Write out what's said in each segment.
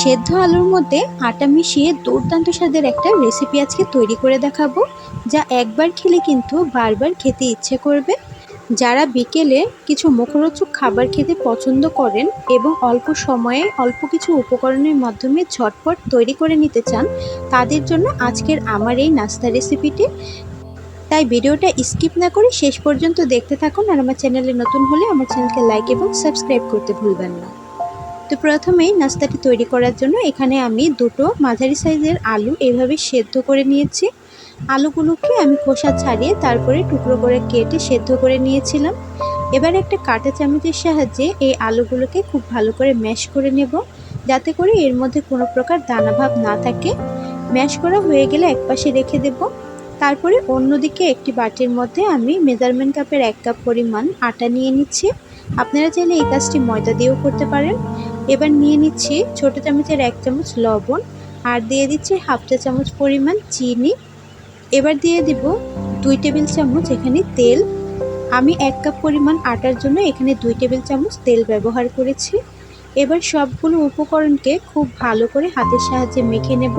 সেদ্ধ আলুর মধ্যে আটা মিশিয়ে দুর্দান্ত স্বাদের একটা রেসিপি আজকে তৈরি করে দেখাবো, যা একবার খেলে কিন্তু বারবার খেতে ইচ্ছে করবে। যারা বিকেলে কিছু মুখরোচক খাবার খেতে পছন্দ করেন এবং অল্প সময়ে অল্প কিছু উপকরণের মাধ্যমে ঝটপট তৈরি করে নিতে চান, তাদের জন্য আজকের আমার এই নাস্তা রেসিপিটি তাই ভিডিওটা স্কিপ না করে শেষ পর্যন্ত দেখতে থাকুন আর আমার চ্যানেলে নতুন হলে আমার চ্যানেলকে লাইক এবং সাবস্ক্রাইব করতে ভুলবেন না। তো প্রথমেই নাস্তাটি তৈরি করার জন্য এখানে আমি দুটো মাঝারি সাইজের আলু এভাবে সেদ্ধ করে নিয়েছি। আলুগুলোকে আমি খোসা ছাড়িয়ে তারপরে টুকরো করে কেটে সেদ্ধ করে নিয়েছিলাম। এবার একটা কাটা চামচের সাহায্যে এই আলুগুলোকে খুব ভালো করে ম্যাশ করে নেব। যাতে করে এর মধ্যে কোনো প্রকার দানাভাব না থাকে। ম্যাশ করা হয়ে গেলে একপাশে রেখে দেব। তারপরে অন্যদিকে একটি বাটির মধ্যে আমি মেজারমেন্ট কাপের এক কাপ পরিমাণ আটা নিয়ে নিচ্ছি। আপনারা চাইলে এই কাজটি ময়দা দিয়েও করতে পারেন। এবার নিয়ে নিচ্ছি ছোট চামচের এক চামচ লবণ, আর দিয়ে দিচ্ছি হাফ চা চামচ পরিমাণ চিনি। এবার দিয়ে দিব দুই টেবিল চামচ এখানে তেল। আমি এক কাপ পরিমাণ আটার জন্য এখানে দুই টেবিল চামচ তেল ব্যবহার করেছি। এবার সবগুলো উপকরণকে খুব ভালো করে হাতের সাহায্যে মেখে নেব,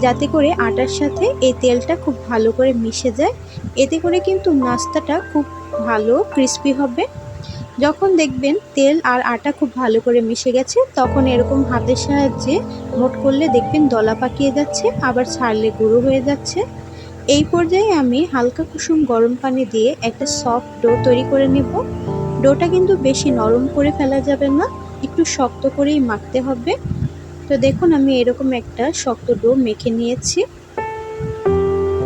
যাতে করে আটার সাথে এই তেলটা খুব ভালো করে মিশে যায়। এতে করে কিন্তু নাস্তাটা খুব ভালো, ক্রিস্পি হবে। যখন দেখবেন তেল আর আটা খুব ভালো করে মিশে গেছে, তখন এরকম হাতের সাহায্যে মোট করলে দেখবেন দলা পাকিয়ে যাচ্ছে, আবার ছাড়লে গুঁড়ো হয়ে যাচ্ছে। এই পর্যায়ে আমি হালকা কুসুম গরম পানি দিয়ে একটা সফট ডো তৈরি করে নেব। ডোটা কিন্তু বেশি নরম করে ফেলা যাবে না, একটু শক্ত করেই মাখতে হবে। তো দেখুন, আমি এরকম একটা শক্ত ডো মেখে নিয়েছি।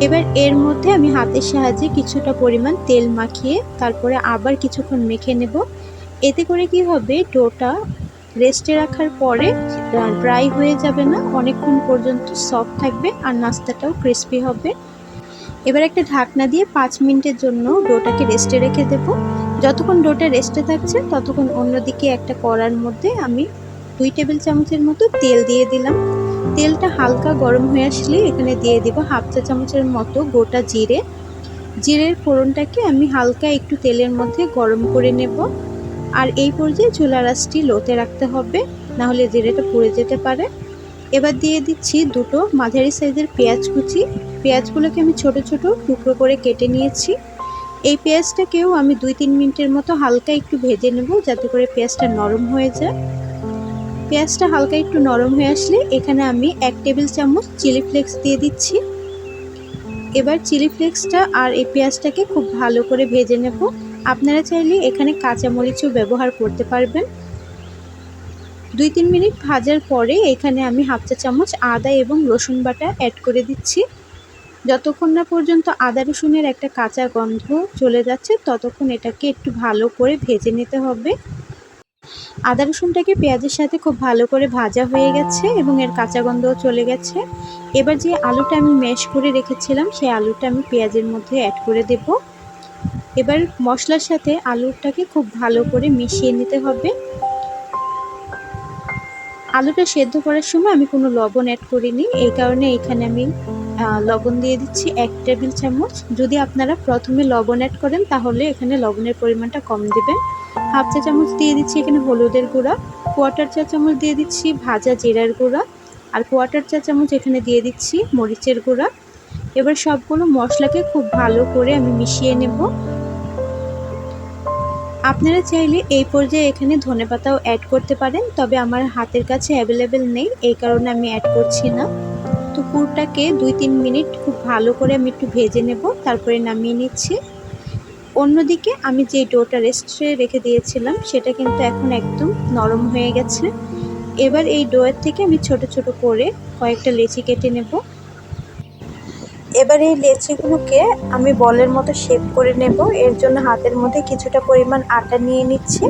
এবার এর মধ্যে আমি হাতের সাহায্যে কিছুটা পরিমাণ তেল মাখিয়ে তারপরে আবার কিছুক্ষণ মেখে নেব। এতে করে কি হবে, ডোটা রেস্টে রাখার পরে ড্রাই হয়ে যাবে না, অনেকক্ষণ পর্যন্ত সফট থাকবে আর নাস্তাটাও ক্রিস্পি হবে। এবার একটা ঢাকনা দিয়ে পাঁচ মিনিটের জন্য ডোটাকে রেস্টে রেখে দেব। যতক্ষণ ডোটা রেস্টে থাকছে, ততক্ষণ অন্যদিকে একটা কড়ার মধ্যে আমি দুই টেবিল চামচের মতো তেল দিয়ে দিলাম। তেলটা হালকা গরম হয়ে আসলে এখানে দিয়ে দিব হাফ চা চামচের মতো গোটা জিরে। জিরের ফোড়নটাকে আমি হালকা একটু তেলের মধ্যে গরম করে নেব। আর এই পর্যায়ে চুলা রাসটি লোতে রাখতে হবে না হলে জিরেটা পুড়ে যেতে পারে। এবার দিয়ে দিচ্ছি দুটো মাঝারি সাইজের পেঁয়াজ কুচি। পেঁয়াজগুলোকে আমি ছোট ছোট টুকরো করে কেটে নিয়েছি। এই পেঁয়াজটাকেও আমি দুই তিন মিনিটের মতো হালকা একটু ভেজে নেব, যাতে করে পেঁয়াজটা নরম হয়ে যায়। পেঁয়াজটা হালকা একটু নরম হয়ে আসলে এখানে আমি এক টেবিল চামচ চিলি ফ্লেক্স দিয়ে দিচ্ছি। এবার চিলি ফ্লেক্সটা আর এই পেঁয়াজটাকে খুব ভালো করে ভেজে নেব। আপনারা চাইলে এখানে কাঁচামরিচও ব্যবহার করতে পারবেন। দুই তিন মিনিট ভাজার পরে এখানে আমি হাফ চা চামচ আদা এবং রসুন বাটা অ্যাড করে দিচ্ছি। যতক্ষণ না পর্যন্ত আদা রসুনের একটা কাঁচা গন্ধ চলে যাচ্ছে, ততক্ষণ এটাকে একটু ভালো করে ভেজে নিতে হবে। আদা রসুনটাকে পেঁয়াজের সাথে খুব ভালো করে ভাজা হয়ে গেছে এবং এর কাঁচা গন্ধও চলে গেছে। এবার যে আলুটা আমি ম্যাশ করে রেখেছিলাম, সেই আলুটা আমি পেঁয়াজের মধ্যে অ্যাড করে দেব। এবার মশলার সাথে আলুটাকে খুব ভালো করে মিশিয়ে নিতে হবে। আলুটা সেদ্ধ করার সময় আমি কোনো লবণ অ্যাড করিনি, এই কারণে এখানে আমি লবণ দিয়ে দিচ্ছি এক টেবিল চামচ। যদি আপনারা প্রথমে লবণ অ্যাড করেন, তাহলে এখানে লবণের পরিমাণটা কম দেবেন। হাফ চা চামচ দিয়ে দিচ্ছি এখানে হলুদের গুঁড়া কোয়াটার চা চামচ দিয়ে দিচ্ছি ভাজা জিরার গুঁড়া, আর কোয়াটার চা চামচ এখানে দিয়ে দিচ্ছি মরিচের গুঁড়া। এবার সবগুলো মশলাকে খুব ভালো করে আমি মিশিয়ে নেব। আপনারা চাইলে এই পর্যায়ে এখানে ধনে পাতাও অ্যাড করতে পারেন, তবে আমার হাতের কাছে অ্যাভেলেবেল নেই, এই কারণে আমি অ্যাড করছি না। তো পুরটাকে দুই তিন মিনিট খুব ভালো করে আমি একটু ভেজে নেব, তারপরে নামিয়ে নিচ্ছি। অন্যদিকে আমি যে ডোটা রেস্টে রেখে দিয়েছিলাম, সেটা কিন্তু এখন একদম নরম হয়ে গেছে। এবার এই ডোয়ের থেকে আমি ছোট ছোট করে কয়েকটা লেচি কেটে নেব। এবার এই লেচিগুলোকে আমি বলের মতো শেপ করে নেব। এর জন্য হাতের মধ্যে কিছুটা পরিমাণ আটা নিয়ে নিচ্ছি।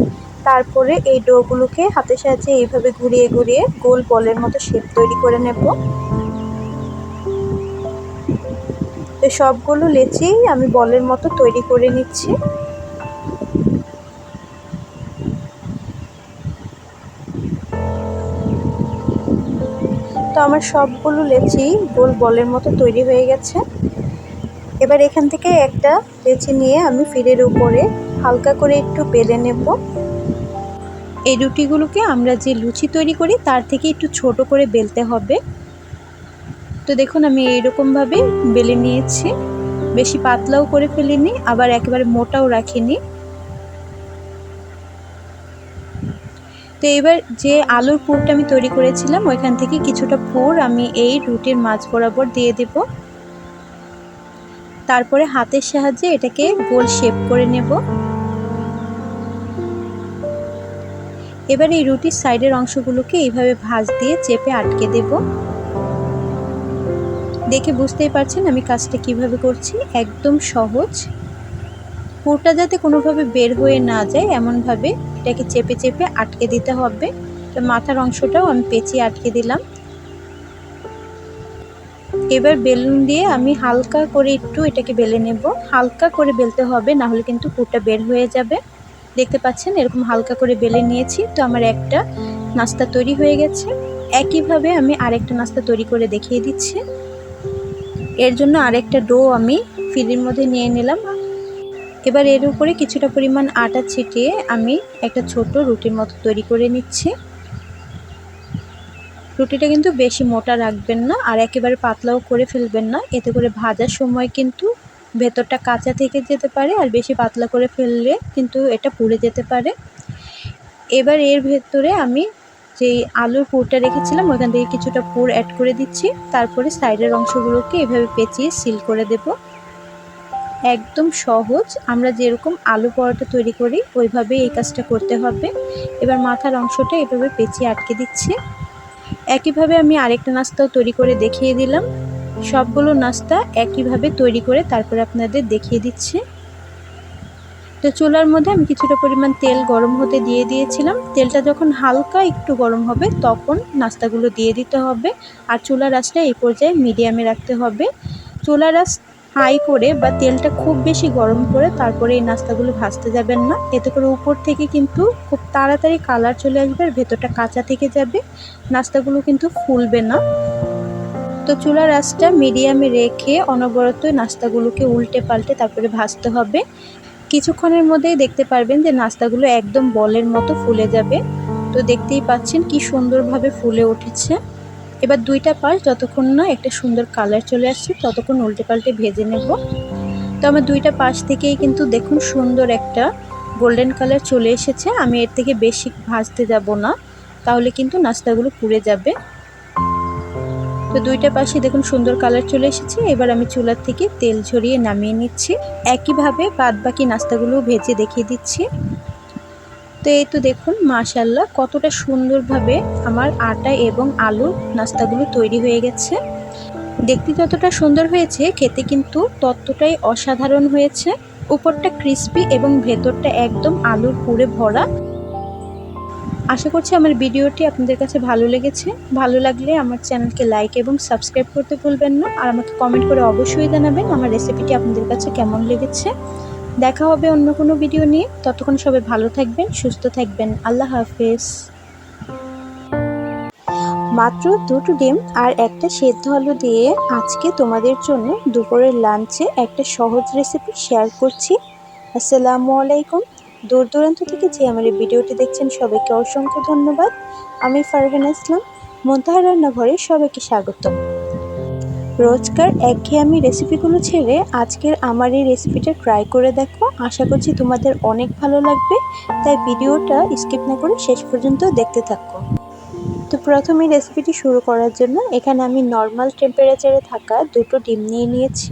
তারপরে এই ডোগুলোকে হাতের সাহায্যে এইভাবে ঘুরিয়ে ঘুরিয়ে গোল বলের মতো শেপ তৈরি করে নেব। তো সবগুলো লেচি আমি বলের মতো তৈরি করে নিচ্ছি। তো আমার সবগুলো লেচি গোল বলের মতো তৈরি হয়ে গেছে। এবার এখান থেকে একটা লেচি নিয়ে আমি ফিরের উপরে হালকা করে একটু বেলে নেব। এই রুটিগুলোকে আমরা যে লুচি তৈরি করি, তার থেকে একটু ছোট করে বেলতে হবে। তো দেখুন, আমি এইরকমভাবে বেলে নিয়েছি। বেশি পাতলাও করে ফেলিনি, আবার একেবারে মোটাও রাখিনি। তো এবার যে আলুর পুরটা আমি তৈরি করেছিলাম, ওইখান থেকে কিছুটা পুর আমি এই রুটির মাছ বরাবর দিয়ে দেব। তারপরে হাতের সাহায্যে এটাকে গোল শেপ করে নেব। এবার এই রুটির সাইডের অংশগুলোকে এইভাবে ভাঁজ দিয়ে চেপে আটকে দেব। দেখে বুঝতেই পারছেন আমি কাজটা কীভাবে করছি। একদম সহজ। পুরটা যাতে কোনোভাবে বের হয়ে না যায়, এমনভাবে এটাকে চেপে চেপে আটকে দিতে হবে। তো মাথার অংশটাও আমি পেঁচিয়ে আটকে দিলাম। এবার বেলুন দিয়ে আমি হালকা করে একটু এটাকে বেলে নেব। হালকা করে বেলতে হবে, না হলে কিন্তু পুরটা বের হয়ে যাবে। দেখতে পাচ্ছেন এরকম হালকা করে বেলে নিয়েছি। তো আমার একটা নাস্তা তৈরি হয়ে গেছে। একইভাবে আমি আরেকটা নাস্তা তৈরি করে দেখিয়ে দিচ্ছি। এর জন্য আরেকটা ডো আমি ফিরির মধ্যে নিয়ে নিলাম। এবার এর উপরে কিছুটা পরিমাণ আটা ছিটিয়ে আমি একটা ছোট রুটির মতো তৈরি করে নিচ্ছি। রুটিটা কিন্তু বেশি মোটা রাখবেন না আর একেবারে পাতলাও করে ফেলবেন না। এতে করে ভাজার সময় কিন্তু ভেতরটা কাঁচা থেকে যেতে পারে আর বেশি পাতলা করে ফেললে কিন্তু এটা পুড়ে যেতে পারে। এবার এর ভেতরে আমি যেই আলুর পুরটা রেখেছিলাম ওইখান থেকে কিছুটা পুর অ্যাড করে দিচ্ছি। তারপরে সাইডের অংশগুলোকে এভাবে পেঁচিয়ে সিল করে দেব। একদম সহজ। আমরা যেরকম আলু পরোটা তৈরি করি ওইভাবে এই কাজটা করতে হবে। এবার মাথার অংশটা এভাবে পেঁচিয়ে আটকে দিচ্ছি। একইভাবে আমি আরেকটা নাস্তাও তৈরি করে দেখিয়ে দিলাম। সবগুলো নাস্তা একইভাবে তৈরি করে তারপরে আপনাদের দেখিয়ে দিচ্ছি। তো চুলার মধ্যে আমি কিছুটা পরিমাণ তেল গরম হতে দিয়ে দিয়েছিলাম। তেলটা যখন হালকা একটু গরম হবে, তখন নাস্তাগুলো দিয়ে দিতে হবে আর চুলার আঁচটা এই পর্যায়ে মিডিয়ামে রাখতে হবে। চুলার আঁচ হাই করে বা তেলটা খুব বেশি গরম করে তারপরে এই নাস্তাগুলো ভাজতে যাবেন না। এতে করে উপর থেকে কিন্তু খুব তাড়াতাড়ি কালার চলে আসবে আর ভেতরটা কাঁচা থেকে যাবে। নাস্তাগুলো কিন্তু ফুলবে না। তো চুলার আঁচটা মিডিয়ামে রেখে অনবরত নাস্তাগুলোকে উল্টে পাল্টে তারপরে ভাজতে হবে। কিছুক্ষণের মধ্যেই দেখতে পারবেন যে নাস্তাগুলো একদম বলের মতো ফুলে যাবে। তো দেখতেই পাচ্ছেন কি সুন্দরভাবে ফুলে উঠেছে। এবার দুইটা পাশ যতক্ষণ না একটা সুন্দর কালার চলে আসছে, ততক্ষণ উল্টে পাল্টে ভেজে নেব। তো আমার দুইটা পাশ থেকেই কিন্তু দেখুন সুন্দর একটা গোল্ডেন কালার চলে এসেছে। আমি এর থেকে বেশি ভাজতে যাব না। তাহলে কিন্তু নাস্তাগুলো পুড়ে যাবে। তো দুইটা পাশে দেখুন সুন্দর কালার চলে এসেছে। এবার আমি চুলার থেকে তেল ঝরিয়ে নামিয়ে নিচ্ছি। একইভাবে বাদ বাকি নাস্তাগুলো ভেজে দেখিয়ে দিচ্ছি। তো এই তো দেখুন মাশাল্লাহ কতটা সুন্দরভাবে আমার আটা এবং আলুর নাস্তাগুলো তৈরি হয়ে গেছে। দেখতে যতটা সুন্দর হয়েছে, খেতে কিন্তু ততটাই অসাধারণ হয়েছে। উপরটা ক্রিস্পি এবং ভেতরটা একদম আলুর পুরে ভরা। আশা করছি আমার ভিডিওটি আপনাদের কাছে ভালো লেগেছে। ভালো লাগলে আমার চ্যানেলকে লাইক এবং সাবস্ক্রাইব করতে ভুলবেন না। আর আমাকে কমেন্ট করে অবশ্যই জানাবেন আমার রেসিপিটি আপনাদের কাছে কেমন লেগেছে। দেখা হবে অন্য কোনো ভিডিও নিয়ে। ততক্ষণ সবাই ভালো থাকবেন, সুস্থ থাকবেন। আল্লাহ হাফেজ। মাত্র দুটো ডিম আর একটা সেদ্ধ আলু দিয়ে আজকে তোমাদের জন্য দুপুরের লাঞ্চে একটা সহজ রেসিপি শেয়ার করছি। আসসালামু আলাইকুম। দূর দূরান্ত থেকে যে আমার এই ভিডিওটি দেখছেন, সবাইকে অসংখ্য ধন্যবাদ। আমি ফারহান ইসলাম, মন্তাহা রান্নাঘরে সবাইকে স্বাগত রোজকার একঘেয়েমি রেসিপিগুলো ছেড়ে আজকের আমার এই রেসিপিটা ট্রাই করে দেখো। আশা করছি তোমাদের অনেক ভালো লাগবে। তাই ভিডিওটা স্কিপ না করে শেষ পর্যন্ত দেখতে থাকো। তো প্রথমে রেসিপিটি শুরু করার জন্য এখানে আমি নর্মাল টেম্পারেচারে থাকা দুটো ডিম নিয়ে নিয়েছি।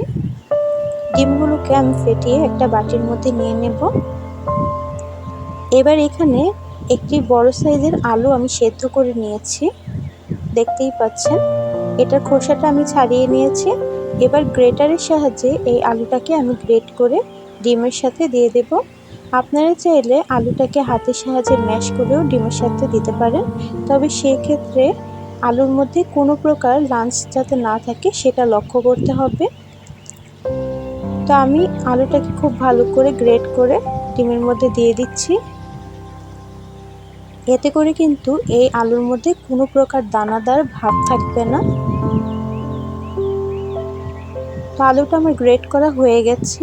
ডিমগুলোকে আমি ফেটিয়ে একটা বাটির মধ্যে নিয়ে নেব। এবার এখানে একটি বড় সাইজের আলু আমি সেদ্ধ করে নিয়েছি। দেখতেই পাচ্ছেন, এটার খোসাটা আমি ছাড়িয়ে নিয়েছি। এবার গ্রেটারের সাহায্যে এই আলুটাকে আমি গ্রেট করে ডিমের সাথে দিয়ে দেব। আপনারা চাইলে আলুটাকে হাতের সাহায্যে ম্যাশ করেও ডিমের সাথে দিতে পারেন। তবে সেই ক্ষেত্রে আলুর মধ্যে কোনো প্রকার লাঞ্চ যাতে না থাকে, সেটা লক্ষ্য করতে হবে। তো আমি আলুটাকে খুব ভালো করে গ্রেট করে ডিমের মধ্যে দিয়ে দিচ্ছি। এতে করে কিন্তু এই আলুর মধ্যে কোনো প্রকার দানাদার ভাব থাকবে না। তো আলুটা আমার গ্রেট করা হয়ে গেছে।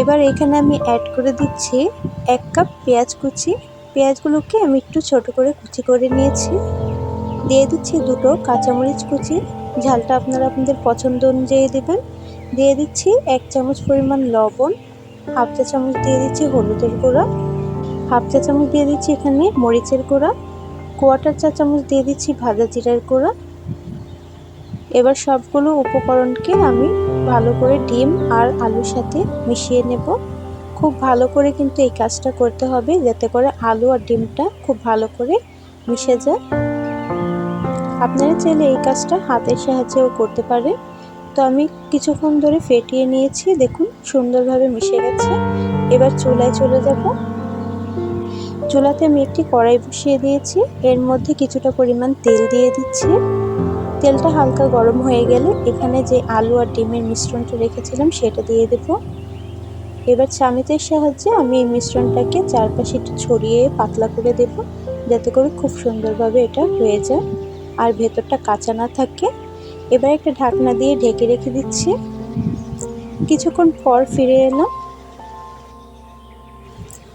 এবার এখানে আমি অ্যাড করে দিচ্ছি এক কাপ পেঁয়াজ কুচি। পেঁয়াজগুলোকে আমি একটু ছোট করে কুচি করে নিয়েছি। দিয়ে দিচ্ছি দুটো কাঁচামরিচ কুচি। ঝালটা আপনারা আপনাদের পছন্দ অনুযায়ী দেবেন। দিয়ে দিচ্ছি এক চামচ পরিমাণ লবণ। হাফ চা চামচ দিয়ে দিচ্ছি হলুদের গুঁড়া। হাফ চা চামচ দিয়ে দিচ্ছি এখানে মরিচের গুঁড়া কোয়াটার চা চামচ দিয়ে দিচ্ছি ভাজা জিরার গুঁড়া। এবার সবগুলো উপকরণকে আমি ভালো করে ডিম আর আলুর সাথে মিশিয়ে নেব। খুব ভালো করে কিন্তু এই কাজটা করতে হবে যাতে করে আলু আর ডিমটা খুব ভালো করে মিশে যায়। আপনারা চাইলে এই কাজটা হাতের সাহায্যেও করতে পারে তো আমি কিছুক্ষণ ধরে ফেটিয়ে নিয়েছি, দেখুন সুন্দরভাবে মিশে গেছে। এবার চুলায় চলে যাব। চুলাতে আমি একটি কড়াই বসিয়ে দিয়েছি। এর মধ্যে কিছুটা পরিমাণ তেল দিয়ে দিচ্ছি। তেলটা হালকা গরম হয়ে গেলে এখানে যে আলু আর ডিমের মিশ্রণটা রেখেছিলাম সেটা দিয়ে দেব। এবার চামিচের সাহায্যে আমি এই মিশ্রণটাকে চারপাশে একটু ছড়িয়ে পাতলা করে দেব, যাতে করে খুব সুন্দরভাবে এটা হয়ে যায় আর ভেতরটা কাঁচা না থাকে। এবার একটা ঢাকনা দিয়ে ঢেকে রেখে দিচ্ছি। কিছুক্ষণ পর ফিরে এলাম।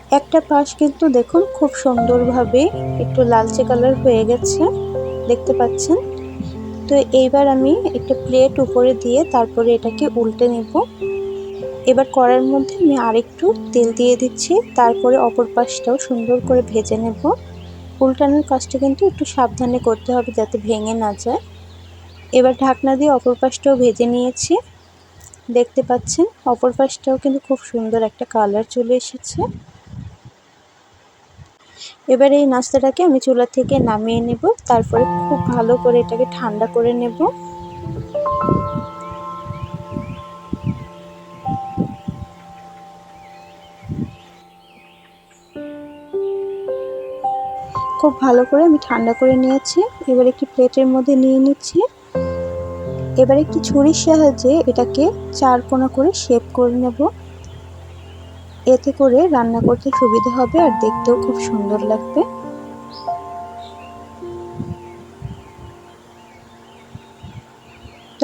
একটা পাশ কিন্তু দেখুন খুব সুন্দরভাবে একটু লালচে কালার হয়ে গেছে, দেখতে পাচ্ছেন? তো এইবার আমি একটা প্লেট উপরে দিয়ে তারপরে এটাকে উল্টে নেব। এবার কড়ার মধ্যে আমি আরেকটু তেল দিয়ে দিচ্ছি, তারপরে অপর পাশটাও সুন্দর করে ভেজে নেব। উল্টানোর কাজটা কিন্তু একটু সাবধানে করতে হবে যাতে ভেঙে না যায়। এবার ঢাকনা দিয়ে অপর পাশটাও ভেজে নিয়েছি, দেখতে পাচ্ছেন? অপর পাশটাও কিন্তু খুব সুন্দর একটা কালার চলে এসেছে। এবার এই নাস্তাটাকে আমি চুলা থেকে নামিয়ে নেব, তারপরে খুব ভালো করে এটাকে ঠান্ডা করে নেব। খুব ভালো করে আমি ঠান্ডা করে নিয়েছি, এবার একটি প্লেটের মধ্যে নিয়ে নিচ্ছি। এবার একটি ছুরির সাহায্যে এটাকে চার কোনা করে শেপ করে নেব। এতে করে রান্না করতে সুবিধা হবে আর দেখতেও খুব সুন্দর লাগবে।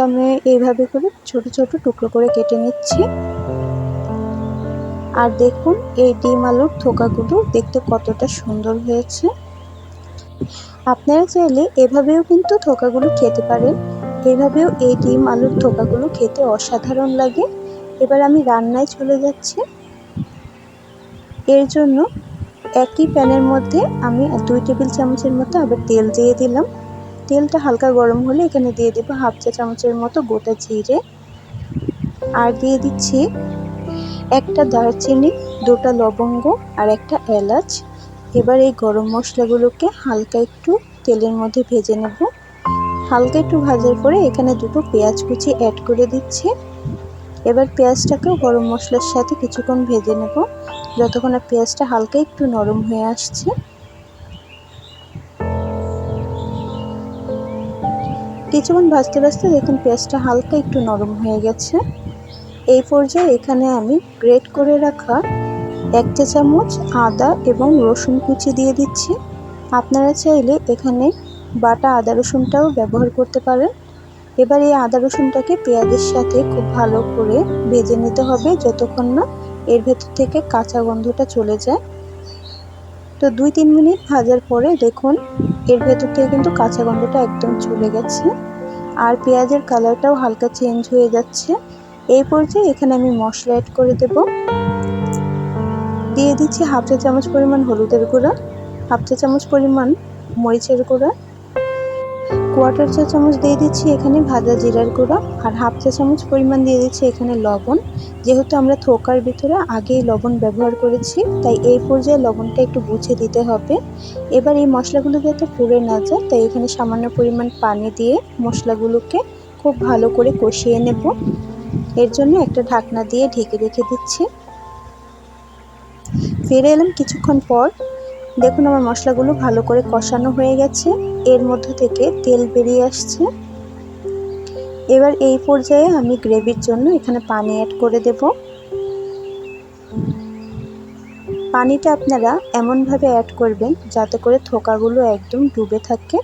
আমি এইভাবে করে ছোট ছোট টুকরো করে কেটে নিচ্ছি। আর দেখুন এই ডিম আলুর থোকাগুলো দেখতে কতটা সুন্দর হয়েছে। আপনারা চাইলে এভাবেও কিন্তু থোকাগুলো খেতে পারেন। এভাবেও এই ডিম আলুর থোকাগুলো খেতে অসাধারণ লাগে। এবার আমি রান্নায় চলে যাচ্ছি। এর জন্য একই প্যানের মধ্যে আমি দুই টেবিল চামচের মতো আবার তেল দিয়ে দিলাম। তেলটা হালকা গরম হলে এখানে দিয়ে দেবো হাফ চা চামচের মতো গোটা জিরে। আর দিয়ে দিচ্ছি একটা দারচিনি, দুটা লবঙ্গ আর একটা এলাচ। এবার এই গরম মশলাগুলোকে হালকা একটু তেলের মধ্যে ভেজে নেব। হালকা একটু ভাজার পরে এখানে দুটো পেঁয়াজ কুচি অ্যাড করে দিচ্ছি। এবার পেঁয়াজটাকেও গরম মশলার সাথে কিছুক্ষণ ভেজে নেব। যতক্ষণ না পেঁয়াজটা হালকা একটু নরম হয়ে আসছে। কিছুক্ষণ ভাজতে ভাজতে দেখুন পেঁয়াজটা হালকা একটু নরম হয়ে গেছে। এই পর্যায়ে এখানে আমি গ্রেট করে রাখা এক চা চামচ আদা এবং রসুন কুচি দিয়ে দিচ্ছি। আপনারা চাইলে এখানে বাটা আদা রসুনটাও ব্যবহার করতে পারেন। এবার এই আদা রসুনটাকে পেঁয়াজের সাথে খুব ভালো করে ভেজে নিতে হবে যতক্ষণ না এর ভেতর থেকে কাঁচা গন্ধটা চলে যায়। তো দুই তিন মিনিট ভাজার পরে দেখুন, এর ভেতর থেকে কিন্তু কাঁচা গন্ধটা একদম চলে গেছে। আর পেঁয়াজের কালারটাও হালকা চেঞ্জ হয়ে যাচ্ছে। এই পর্যায়ে এখানে আমি মশলা অ্যাড করে দেব। দিয়ে দিচ্ছি হাফ চা চামচ পরিমাণ হলুদের গুঁড়া, হাফ চা চামচ পরিমাণ মরিচের গুঁড়া কোয়ার্টার চা চামচ দিয়ে দিচ্ছি, এখানে ভাজা জিরার গুঁড়া, আর হাফ চা চামচ পরিমাণ দিয়ে দিচ্ছি এখানে লবণ। যেহেতু আমরা থোকার ভিতরে আগেই লবণ ব্যবহার করেছি, তাই এই পর্যায়ে লবণটা একটু বুঝে দিতে হবে। এবার এই মশলাগুলো যাতে পুড়ে না যায়, তাই এখানে সামান্য পরিমাণ পানি দিয়ে মশলাগুলোকে খুব ভালো করে কষিয়ে নেব। এর জন্য একটা ঢাকনা দিয়ে ঢেকে রেখে দিচ্ছি। ফিরে এলাম কিছুক্ষণ পর। দেখুন আমার মশলাগুলো ভালো করে কষানো হয়ে গেছে। এর মধ্যে থেকে তেল বেরিয়ে আসছে। এবার এই পর্যায়ে আমি গ্রেভির জন্য এখানে পানি অ্যাড করে দেব। পানিটা আপনারা এমনভাবে অ্যাড করবেন যাতে করে থোকাগুলো একদম ডুবে থাকে।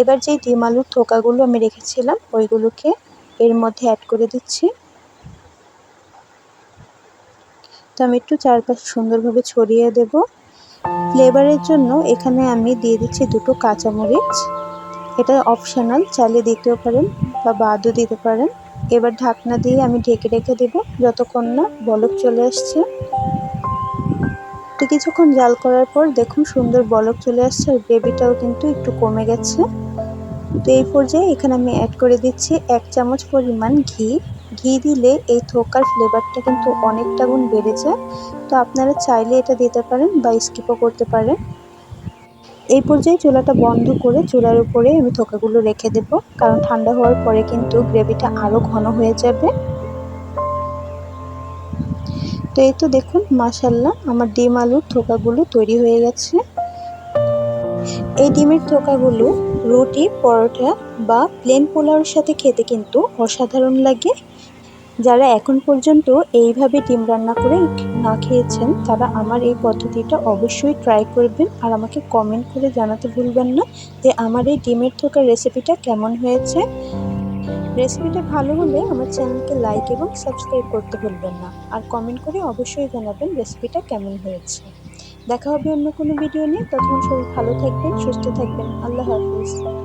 এবার যেই ডিম আলুর থোকাগুলো আমি রেখেছিলাম, ওইগুলোকে এর মধ্যে অ্যাড করে দিচ্ছি। সসটা আমি একটু চারপাশ সুন্দরভাবে ছড়িয়ে দেব। ফ্লেভারের জন্য এখানে আমি দিয়ে দিচ্ছি দুটো কাঁচামরিচ। এটা অপশনাল চাইলে দিতেও পারেন বা বাদও দিতে পারেন। এবার ঢাকনা দিয়ে আমি ঢেকে রেখে দেব, যতক্ষণ না বলক চলে আসছে। তো কিছুক্ষণ জাল করার পর দেখুন সুন্দর বলক চলে আসছে আর গ্রেভিটাও কিন্তু একটু কমে গেছে। তো এই পর্যায়ে এখানে আমি অ্যাড করে দিচ্ছি এক চামচ পরিমাণ ঘি। ঘি দিলে এই থোকার ফ্লেভারটা কিন্তু অনেকটা গুণ বেড়ে যায়। তো আপনারা চাইলে এটা দিতে পারেন বা স্কিপও করতে পারেন। এই পর্যায়ে চুলাটা বন্ধ করে চুলার উপরে আমি থোকাগুলো রেখে দেব। কারণ ঠান্ডা হওয়ার পরে কিন্তু গ্রেভিটা আরও ঘন হয়ে যাবে। তো এই তো দেখুন মাসাল্লাহ আমার ডিম আলুর থোকাগুলো তৈরি হয়ে গেছে। এই ডিমের থোকাগুলো রুটি, পরোটা বা প্লেন পোলাওর সাথে খেতে কিন্তু অসাধারণ লাগে। যারা এখন পর্যন্ত এইভাবে ডিম রান্না করে না খেয়েছেন, তারা আমার এই পদ্ধতিটা অবশ্যই ট্রাই করবেন। আর আমাকে কমেন্ট করে জানাতে ভুলবেন না যে আমার এই ডিমের থোকার রেসিপিটা কেমন হয়েছে। রেসিপিটা ভালো হলে আমার চ্যানেলকে লাইক এবং সাবস্ক্রাইব করতে ভুলবেন না। আর কমেন্ট করে অবশ্যই জানাবেন রেসিপিটা কেমন হয়েছে। দেখা হবে অন্য কোনো ভিডিও নিয়ে। তখন সবাই ভালো থাকবেন, সুস্থ থাকবেন। আল্লাহ হাফিজ।